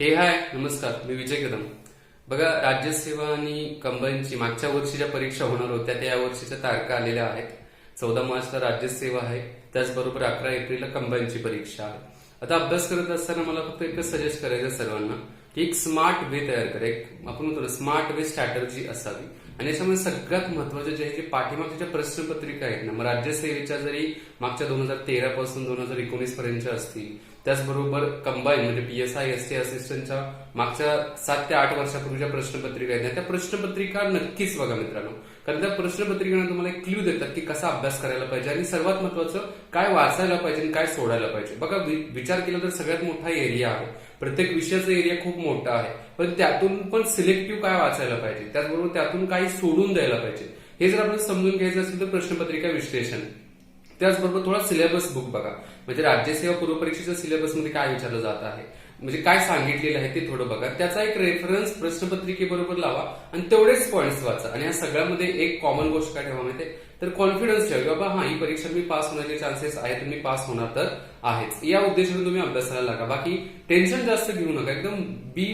हे हाय नमस्कार मी विजय कदम. बघा राज्यसेवा आणि कंबाईनची मागच्या वर्षीच्या परीक्षा होणार होत्या त्या या वर्षीच्या तारखा आलेल्या आहेत. चौदा मार्चला राज्यसेवा आहे त्याचबरोबर अकरा एप्रिलला कंबाईनची परीक्षा आहे. आता अभ्यास करत असताना मला फक्त एकच सजेस्ट करायचं सर्वांना की एक स्मार्ट वे तयार करा. एक आपण म्हणतो स्मार्ट वे स्ट्रॅटर्जी असावी. आणि याच्यामध्ये सगळ्यात महत्वाचं जे आहे जे पाठीमागच्या ज्या प्रश्नपत्रिका आहेत ना मग राज्यसेवेच्या जरी मागच्या दोन हजार तेरा पासून दोन हजार एकोणीस पर्यंतच्या असतील त्याचबरोबर कंबाईन म्हणजे पीएसआय एस टी असिस्टंटच्या मागच्या सात ते आठ वर्षापूर्वीच्या प्रश्नपत्रिका आहेत त्या प्रश्नपत्रिका नक्कीच बघा मित्रांनो. कारण त्या प्रश्नपत्रिकेने तुम्हाला एक क्ल्यू देतात की कसा अभ्यास करायला पाहिजे आणि सर्वात महत्वाचं काय वाचायला पाहिजे आणि काय सोडायला पाहिजे. बघा विचार केला तर सगळ्यात मोठा एरिया आहे. प्रत्येक विषयाचा एरिया खूप मोठा आहे. पण त्यातून पण सिलेक्टिव्ह काय वाचायला पाहिजे? त्याचबरोबर त्यातून काही सोडून द्यायला पाहिजे. हे जर आपण समजून घ्यायचं असेल तर प्रश्नपत्रिका विश्लेषण. त्याचबरोबर थोडा सिलेबस बुक बघा. म्हणजे राज्यसेवा पूर्व परीक्षेच्या सिलेबसमध्ये काय विचारलं जात आहे? म्हणजे काय सांगितलेलं आहे ते थोडं बघा. त्याचा एक रेफरन्स प्रश्नपत्रिकेबरोबर लावा आणि तेवढेच पॉईंट्स वाचा. आणि या सगळ्यामध्ये एक कॉमन गोष्ट काय ठेवा माहिती तर कॉन्फिडन्स ठेवा की बाबा हा ही परीक्षा मी पास होण्याचे चान्सेस आहेत मी पास होणार तर आहेच. या उद्देशाने तुम्ही अभ्यासाला लागा. बाकी टेन्शन जास्त घेऊ नका. एकदम बी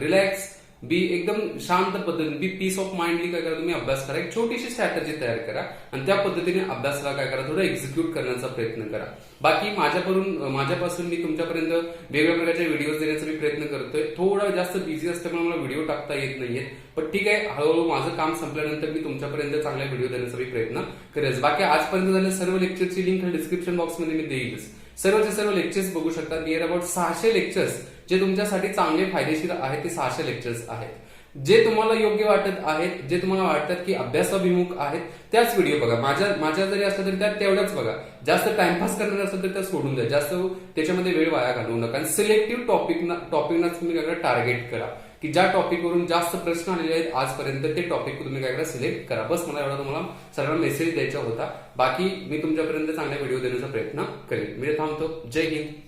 रिलॅक्स बी एकदम शांत पद्धतीने बी पीस ऑफ माइंडली काय करा तुम्ही अभ्यास करा. एक छोटीशी स्ट्रॅटजी तयार करा आणि त्या पद्धतीने अभ्यासाला काय करा थोडं एक्झिक्यूट करण्याचा प्रयत्न करा. बाकी माझ्याकडून माझ्यापासून मी तुमच्यापर्यंत वेगवेगळ्या प्रकारचे व्हिडिओज देण्याचा मी प्रयत्न करतोय. थोडा जास्त बिझी असल्यामुळे मला व्हिडिओ टाकता येत नाहीयेत. पण ठीक आहे हळूहळू माझं काम संपल्यानंतर मी तुमच्यापर्यंत चांगला व्हिडिओ देण्याचा मी प्रयत्न करेल. बाकी आजपर्यंत झाले सर्व लेक्चरची लिंक डिस्क्रिप्शन बॉक्समध्ये मी देईलच. सर्वचे सर्व लेक्चर्स बघू शकता. नियर अबाउट सहाशे लेक्चर्स जे तुमच्यासाठी चांगले फायदेशीर आहेत ते सहाशे लेक्चर्स आहेत. जे तुम्हाला योग्य वाटत आहेत जे तुम्हाला वाटतात की अभ्यासाभिमुख आहेत त्याच व्हिडिओ बघा. माझ्या माझ्या जरी असलं तरी त्या तेवढ्याच बघा. जास्त टाइमपास करणार असेल तर त्या सोडून द्या. जास्त त्याच्यामध्ये वेळ वाया घालवू नका. आणि सिलेक्टिव्ह टॉपिक टॉपिकना तुम्ही काय टार्गेट करा. की ज्या टॉपिकवरून जास्त प्रश्न आलेले आहेत आजपर्यंत ते टॉपिक तुम्ही काय करा सिलेक्ट करा. बस मला एवढा तुम्हाला सर्वांना मेसेज द्यायचा होता. बाकी मी तुमच्यापर्यंत चांगले व्हिडिओ देण्याचा प्रयत्न करेन. मी थांबतो. जय हिंद.